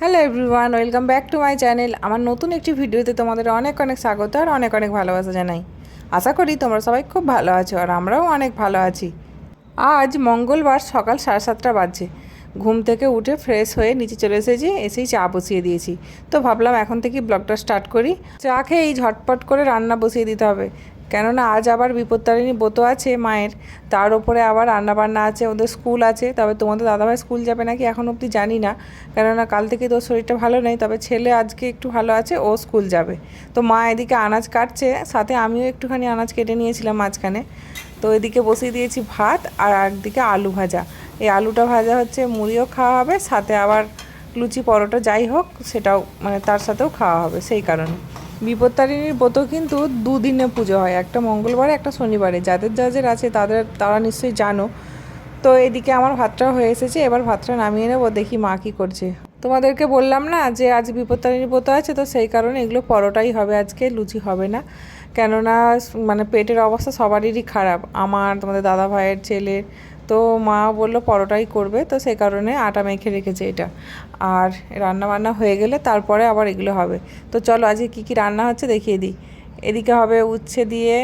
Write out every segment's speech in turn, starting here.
Hello everyone welcome back to my channel আমার নতুন একটি ভিডিওতে তোমাদের অনেক অনেক স্বাগত আর অনেক অনেক ভালোবাসা জানাই। আশা করি তোমরা সবাই খুব ভালো আছো আর আমরাও অনেক ভালো আছি। আজ মঙ্গলবার সকাল সাড়ে সাতটা বাজছে। ঘুম থেকে উঠে ফ্রেশ হয়ে নিচে চলে এসেছি, এসেই চা বসিয়ে দিয়েছি। তো ভাবলাম এখন থেকে ব্লগটা স্টার্ট করি। চা খেয়ে এই ঝটপট করে রান্না বসিয়ে দিতে হবে। কেননা আজ আবার বিপত্তারিণী ব্রত আছে মায়ের। তার উপরে আবার রান্নাবান্না আছে, ওদের স্কুল আছে। তবে তোমাদের দাদাভাই স্কুল যাবে নাকি এখন অবধি জানি না। কেননা কাল থেকে তোর শরীরটা ভালো নেই, তবে ছেলে আজকে একটু ভালো আছে, ও স্কুল যাবে। তো মা এদিকে আনাজ কাটছে, সাথে আমিও একটুখানি আনাজ কেটে নিয়েছিলাম মাঝখানে। তো এদিকে বসিয়ে দিয়েছি ভাত আর একদিকে আলু ভাজা। এই আলুটা ভাজা হচ্ছে মুড়িও খাওয়া হবে, সাথে আবার লুচি পরোটা যাই হোক, সেটাও মানে তার সাথেও খাওয়া হবে, সেই কারণে। বিপত্তারিণীর ব্রত কিন্তু দুদিনে পুজো হয়, একটা মঙ্গলবারে, একটা শনিবারে। যাদের যাদের আছে তাদের, তারা নিশ্চয়ই জানো। তো এদিকে আমার ভাতটা হয়ে এসেছে, এবার ভাতটা নামিয়ে নেব, দেখি মা কী করছে। তোমাদেরকে বললাম না যে আজ বিপত্তারিণীর ব্রত আছে, তো সেই কারণে এগুলো পরোটাই হবে আজকে, লুচি হবে না। কেননা মানে পেটের অবস্থা সবারই খারাপ। আমার, তোমাদের দাদা ভাইয়ের ছেলের তো মা বলল পরোটাই করবে, তো সেই কারণে আটা মেখে রেখেছে এটা। আর রান্না বান্না হয়ে গেলে তারপরে আবার এগুলো হবে। তো চলো আজকে কী কী রান্না হচ্ছে দেখিয়ে দিই। এদিকে হবে উচ্ছে দিয়ে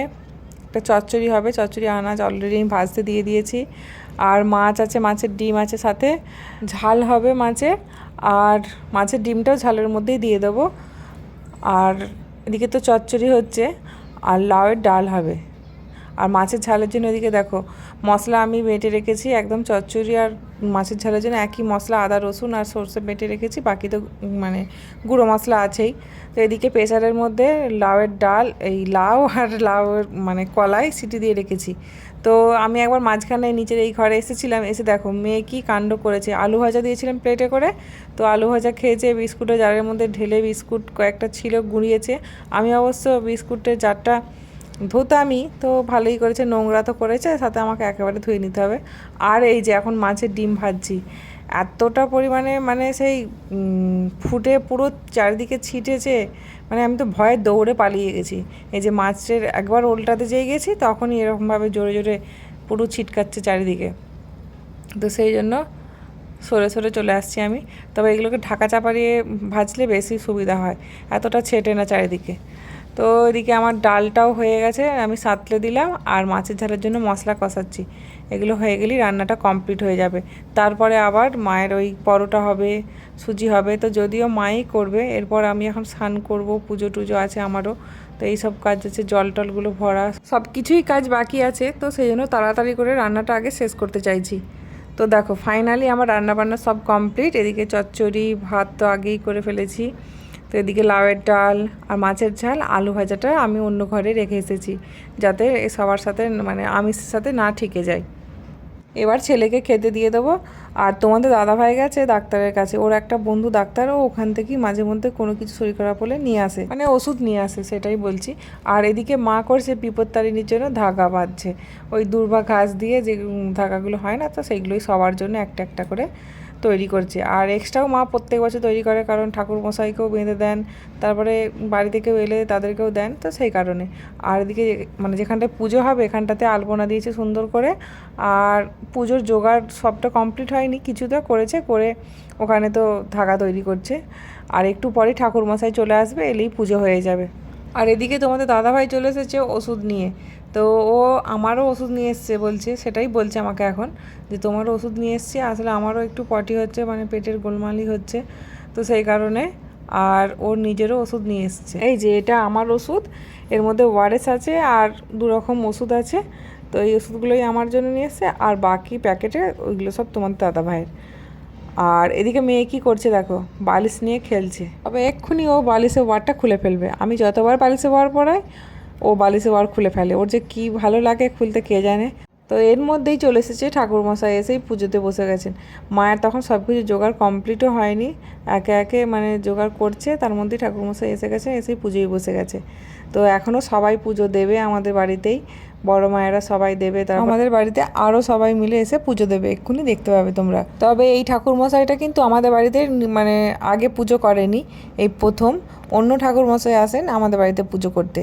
একটা চচ্চড়ি হবে, চচ্চড়ি আনাজ অলরেডি আমি ভাজতে দিয়ে দিয়েছি। আর মাছ আছে, মাছের ডিম আছে সাথে। ঝাল হবে মাছের আর মাছের ডিমটাও ঝালের মধ্যেই দিয়ে দেবো। আর এদিকে তো চচ্চড়ি হচ্ছে, আর লাউয়ের ডাল হবে। আর মাছের ঝালের জন্য এদিকে দেখো মশলা আমি বেটে রেখেছি, একদম চচ্চড়ি আর মাছের ঝালের জন্য একই মশলা, আদা, রসুন আর সর্ষে বেটে রেখেছি, বাকি তো মানে গুঁড়ো মশলা আছেই। তো এদিকে প্রেসারের মধ্যে লাউয়ের ডাল, এই লাউ আর লাউয়ের মানে কলাই সিটি দিয়ে রেখেছি। তো আমি একবার মাঝখানে নিচের এই ঘরে এসেছিলাম, এসে দেখো মেয়ে কি কাণ্ড করেছে। আলু ভাজা দিয়েছিলাম প্লেটে করে, তো আলু ভাজা খেয়েছে, বিস্কুটের জারের মধ্যে ঢেলে বিস্কুট কয়েকটা ছিল গুঁড়িয়েছে। আমি অবশ্য বিস্কুটের জারটা ধুতামই তো ভালোই করেছে, নোংরা তো করেছে, সাথে আমাকে একেবারে ধুয়ে নিতে হবে। আর এই যে এখন মাছের ডিম ভাজছি, এতটা পরিমাণে মানে সেই ফুটে পুরো চারিদিকে ছিটেছে মানে আমি তো ভয়ে দৌড়ে পালিয়ে গেছি। এই যে মাছের একবার উল্টাতে যেয়ে গেছি, তখনই এরকমভাবে জোরে জোরে পুরো ছিটকাচ্ছে চারিদিকে। তো সেই জন্য সরে সরে চলে আসছি আমি। তবে এগুলোকে ঢাকা চাপা দিয়ে ভাজলে বেশি সুবিধা হয়, এতটা ছেটে না চারিদিকে। তো এদিকে আমার ডালটাও হয়ে গেছে, আমি সাতলে দিলাম আর মাছের ঝালের জন্য মশলা কষাচ্ছি। এগুলো হয়ে গেলেই রান্নাটা কমপ্লিট হয়ে যাবে। তারপরে আবার মায়ের ওই পরোটা হবে, সুজি হবে। তো যদিও মাই করবে, এরপর আমি এখন স্নান করব, পুজো টুজো আছে আমারও। তো এই সব কাজ আছে, জল টলগুলো ভরা, সব কিছুই কাজ বাকি আছে। তো সেই জন্য তাড়াতাড়ি করে রান্নাটা আগে শেষ করতে চাইছি। তো দেখো ফাইনালি আমার রান্নাবান্না সব কমপ্লিট এদিকে চচ্চড়ি, ভাত তো আগেই করে ফেলেছি। তো এদিকে লাউয়ের ডাল আর মাছের ঝাল, আলু ভাজাটা আমি অন্য ঘরে রেখে এসেছি, যাতে সবার সাথে মানে আমিষের সাথে না ঠিকে যায়। এবার ছেলেকে খেতে দিয়ে দেবো। আর তোমাদের দাদাভাই গেছে ডাক্তারের কাছে। ওর একটা বন্ধু ডাক্তার, ও ওখান থেকেই মাঝে মধ্যে কোনো কিছু শরীর খারাপ হলে নিয়ে আসে। মানে ওষুধ নিয়ে আসে, সেটাই বলছি। আর এদিকে মা করছে বিপত্তারিণীর জন্য ধাগা বাঁধছে। ওই দুর্বা ঘাস দিয়ে যে ধাগাগুলো হয় না তো সেইগুলোই সবার জন্য একটা একটা করে তৈরি করছে। আর এক্সট্রাও মা প্রত্যেক বছর তৈরি করে, কারণ ঠাকুর মশাইকেও বেঁধে দেন, তারপরে বাড়িতে কেউ এলে তাদেরকেও দেন, তো সেই কারণে। আর এদিকে মানে যেখানটায় পুজো হবে, এখানটাতে আলপনা দিয়েছে সুন্দর করে। আর পুজোর জোগাড় সবটা কমপ্লিট হয়নি কিছুটা করেছে, করে ওখানে তো ধাগা তৈরি করছে। আর একটু পরে ঠাকুর মশাই চলে আসবে, এলেই পুজো হয়ে যাবে। আর এদিকে তোমাদের দাদাভাই চলে এসেছে ওষুধ নিয়ে। তো ও আমারও ওষুধ নিয়ে এসছে বলছে, সেটাই বলছে আমাকে এখন যে তোমারও ওষুধ নিয়ে এসছে, আসলে আমারও একটু পটি হচ্ছে মানে পেটের গোলমালি হচ্ছে, তো সেই কারণে আর ওর নিজেরও ওষুধ নিয়ে এসছে। এই যে এটা আমার ওষুধ, এর মধ্যে ওয়ারেস আছে আর দু রকম ওষুধ আছে, তো এই ওষুধগুলোই আমার জন্য নিয়ে এসছে, আর বাকি প্যাকেটে ওইগুলো সব তোমার দাদা ভাইয়ের। আর এদিকে মেয়ে কি করছে দেখো, বালিশ নিয়ে খেলছে। তবে এক্ষুনি ও বালিশে ওয়ারটা খুলে ফেলবে। আমি যতবার বালিশে ওয়ার পড়াই ও বালিশে ওয়ার খুলে ফেলে। ওর যে কি ভালো লাগে খুলতে কে জানে? তো এর মধ্যেই চলে এসেছে ঠাকুরমশাই এসেই পুজোতে বসে গেছেন। মায়ের তখন সব কিছু জোগাড় কমপ্লিটও হয়নি। একে একে মানে জোগাড় করছে তার মধ্যেই ঠাকুরমশাই এসে গেছে এসেই পুজোয় বসে গেছে। তো এখনও সবাই পুজো দেবে আমাদের বাড়িতেই। বড় মায়েরা সবাই দেবে তার আমাদের বাড়িতে আরও সবাই মিলে এসে পুজো দেবে। এক্ষুনি দেখতে পাবে তোমরা। তবে এই ঠাকুর মশাইটা কিন্তু আমাদের বাড়িতে মানে আগে পুজো করেনি এই প্রথম। অন্য ঠাকুর মশাই আসেন আমাদের বাড়িতে পুজো করতে।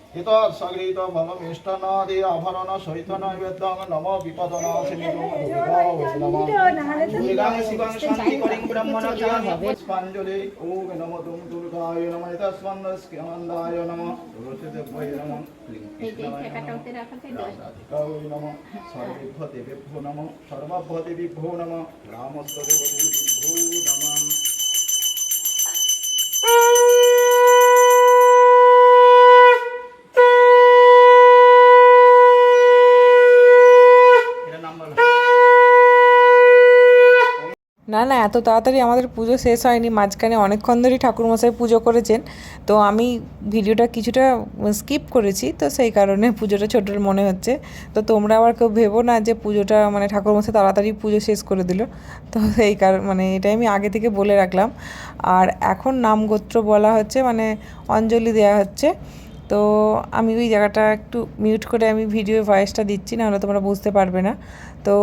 হিতসগৃহীত নম বিপদনাশিনী পুষ্পাঞ্জলি নম তুম না না, এত তাড়াতাড়ি আমাদের পুজো শেষ হয়নি, মাঝখানে অনেকক্ষণ ধরেই ঠাকুরমশাই পুজো করেছেন। তো আমি ভিডিওটা কিছুটা স্কিপ করেছি, তো সেই কারণে পুজোটা ছোট মনে হচ্ছে। তো তোমরা আবার কেউ ভেবো না যে পুজোটা মানে ঠাকুরমশাই তাড়াতাড়ি পুজো শেষ করে দিল। তো সেই কারণ মানে এটাই আমি আগে থেকে বলে রাখলাম। আর এখন নাম গোত্র বলা হচ্ছে মানে অঞ্জলি দেওয়া হচ্ছে। তো আমি ওই জায়গাটা একটু মিউট করে আমি ভিডিও ভয়েসটা দিচ্ছি, নাহলে তোমরা বুঝতে পারবে না। তো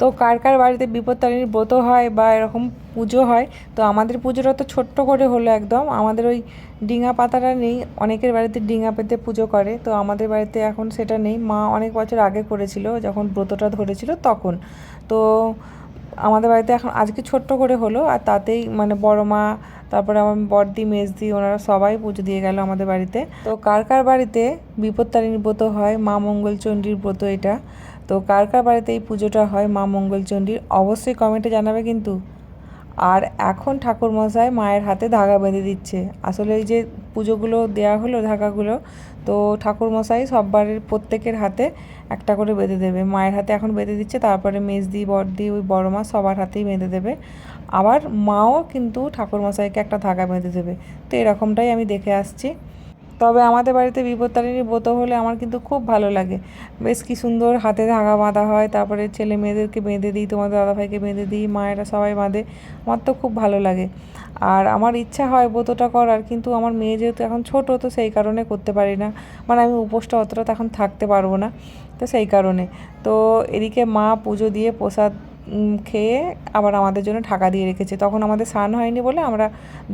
তো কার কার বাড়িতে বিপত্তারিণীর ব্রত হয় বা এরকম পুজো হয়, তো আমাদের পুজোটা তো ছোট্ট করে হলো একদম। আমাদের ওই ডিঙা পাতাটা নেই, অনেকের বাড়িতে ডিঙা পেতে পুজো করে, তো আমাদের বাড়িতে এখন সেটা নেই। মা অনেক বছর আগে করেছিল, যখন ব্রতটা ধরেছিল তখন। তো আমাদের বাড়িতে এখন আজকে ছোট্ট করে হলো, আর তাতেই মানে বড় মা, তারপরে আমার বড়দি, মেজদি, ওনারা সবাই পুজো দিয়ে গেল আমাদের বাড়িতে। তো কার কার বাড়িতে বিপত্তারিণীর ব্রত হয়? মা মঙ্গলচণ্ডীর ব্রত এটা। তো কার কার বাড়িতে এই পুজোটা হয় মা মঙ্গলচণ্ডীর অবশ্যই কমেন্টে জানাবে কিন্তু। আর এখন ঠাকুরমশাই মায়ের হাতে ধাগা বেঁধে দিচ্ছে। আসলে এই যে পুজোগুলো দেওয়া হলো ধাগাগুলো, তো ঠাকুরমশাই সব বাড়ির প্রত্যেকের হাতে একটা করে বেঁধে দেবে। মায়ের হাতে এখন বেঁধে দিচ্ছে, তারপরে মেজদি, বড়দি, ওই বড় মা সবার হাতেই বেঁধে দেবে। আবার মাও কিন্তু ঠাকুরমশাইকে একটা ধাগা বেঁধে দেবে। তো এরকমটাই আমি দেখে আসছি। তবে আমাদের বাড়িতে বিপত্তারিণী ব্রত হলে আমার কিন্তু খুব ভালো লাগে। বেশ কি সুন্দর হাতে ধাগা বাঁধা হয়, তারপরে ছেলে মেয়েদেরকে বেঁধে দিই, তোমাদের দাদাভাইকে বেঁধে দিই, মায়েরা সবাই বাঁধে, আমার তো খুব ভালো লাগে। আর আমার ইচ্ছা হয় ব্রতটা করার, কিন্তু আমার মেয়ে যেহেতু এখন ছোট, তো সেই কারণে করতে পারি না। মানে আমি উপোসটা অতটা এখন থাকতে পারব না, তো সেই কারণে। তো এদিকে মা পুজো দিয়ে প্রসাদ খেয়ে আবার আমাদের জন্য ঢাকা দিয়ে রেখেছে। তখন আমাদের স্নান হয়নি বলে আমরা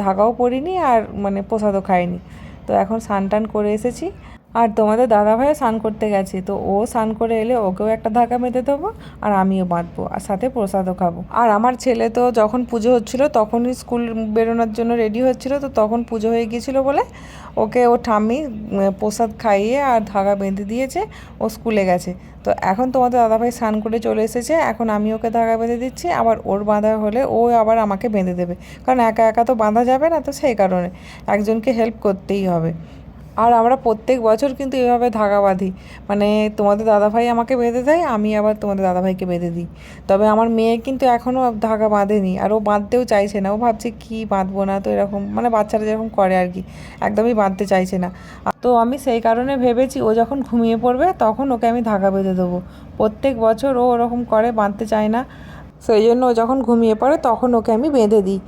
ধাগাও পরিনি আর মানে প্রসাদও খাইনি। তো এখন স্নান টান করে এসেছি। আর তোমাদের দাদাভাইও স্নান করতে গেছে, তো ও স্নান করে এলে ওকেও একটা ধাক্কা মেতে দেবো আর আমিও বাঁধবো আর সাথে প্রসাদও খাব। আর আমার ছেলে তো যখন পুজো হচ্ছিল তখনই স্কুল বেরোনোর জন্য রেডি হচ্ছিল, তো তখন পুজো হয়ে গিয়েছিল বলে ওকে ও ঠাম্মি প্রসাদ খাইয়ে আর ধাগা বেঁধে দিয়েছে, ও স্কুলে গেছে। তো এখন তোমাদের দাদাভাই স্নান করে চলে এসেছে, এখন আমি ওকে ধাগা বেঁধে দিচ্ছি, আবার ওর বাঁধা হলে ও আবার আমাকে বেঁধে দেবে। কারণ একা একা তো বাঁধা যাবে না তো সেই কারণে। একজনকে হেল্প করতেই হবে। আর আমরা প্রত্যেক বছর কিন্তু এভাবে ধাগা বাঁধি। মানে তোমাদের দাদাভাই আমাকে বেঁধে দেয়, আমি আবার তোমাদের দাদাভাইকে বেঁধে দিই। তবে আমার মেয়ে কিন্তু এখনও ধাগা বাঁধেনি আর ও বাঁধতেও চাইছে না। ও ভাবছে কি বাঁধবো না তো এরকম মানে বাচ্চারা যেরকম করে আর কি, একদমই বাঁধতে চাইছে না। তো আমি সেই কারণে ভেবেছি ও যখন ঘুমিয়ে পড়বে তখন ওকে আমি ধাগা বেঁধে দেবো। প্রত্যেক বছর ও ওরকম করে, বাঁধতে চায় না। সেই জন্য ও যখন ঘুমিয়ে পড়ে তখন ওকে আমি বেঁধে দিই।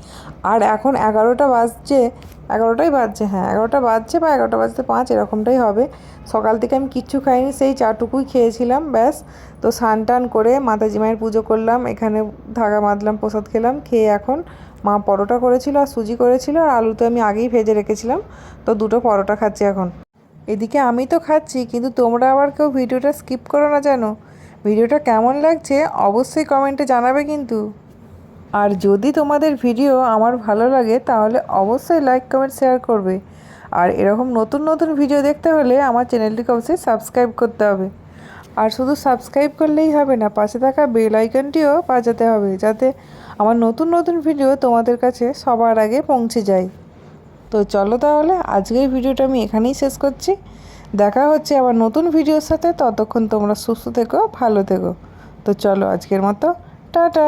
আর এখন এগারোটা বাজছে এগারোটাই বাজছে হ্যাঁ এগারোটা বাজছে বা এগারোটা বাজতে পাঁচ এরকমটাই হবে। সকাল থেকে আমি কিচ্ছু খাইনি, সেই চাটুকুই খেয়েছিলাম, ব্যাস। তো স্নান টান করে মাতাজি মায়ের পুজো করলাম, এখানে ধাগা বাঁধলাম প্রসাদ খেলাম, খেয়ে এখন মা পরোটা করেছিল আর সুজি করেছিল আর আলু তো আমি আগেই ভেজে রেখেছিলাম। তো দুটো পরোটা খাচ্ছি এখন। এদিকে আমি তো খাচ্ছি, কিন্তু তোমরা আবার কেউ ভিডিওটা স্কিপ করো না জানো। ভিডিওটা কেমন লাগছে অবশ্যই কমেন্টে জানাবে কিন্তু। আর যদি তোমাদের ভিডিও আমার ভালো লাগে, তাহলে অবশ্যই লাইক কমেন্ট শেয়ার করবে। আর এরকম নতুন নতুন ভিডিও দেখতে হলে আমার চ্যানেলটিকে অবশ্যই সাবস্ক্রাইব করতে হবে। আর শুধু সাবস্ক্রাইব করলেই হবে না, পাশে থাকা বেল আইকনটিও বাজাতে হবে, যাতে আমার নতুন নতুন ভিডিও তোমাদের কাছে সবার আগে পৌঁছে যায়। তো চলো তাহলে, আজকের ভিডিওটা আমি এখানেই শেষ করছি। দেখা হচ্ছে আবার নতুন ভিডিওর সাথে, ততক্ষণ তোমরা সুস্থ থেকো, ভালো থেকো। তো চলো আজকের মতো, টাটা!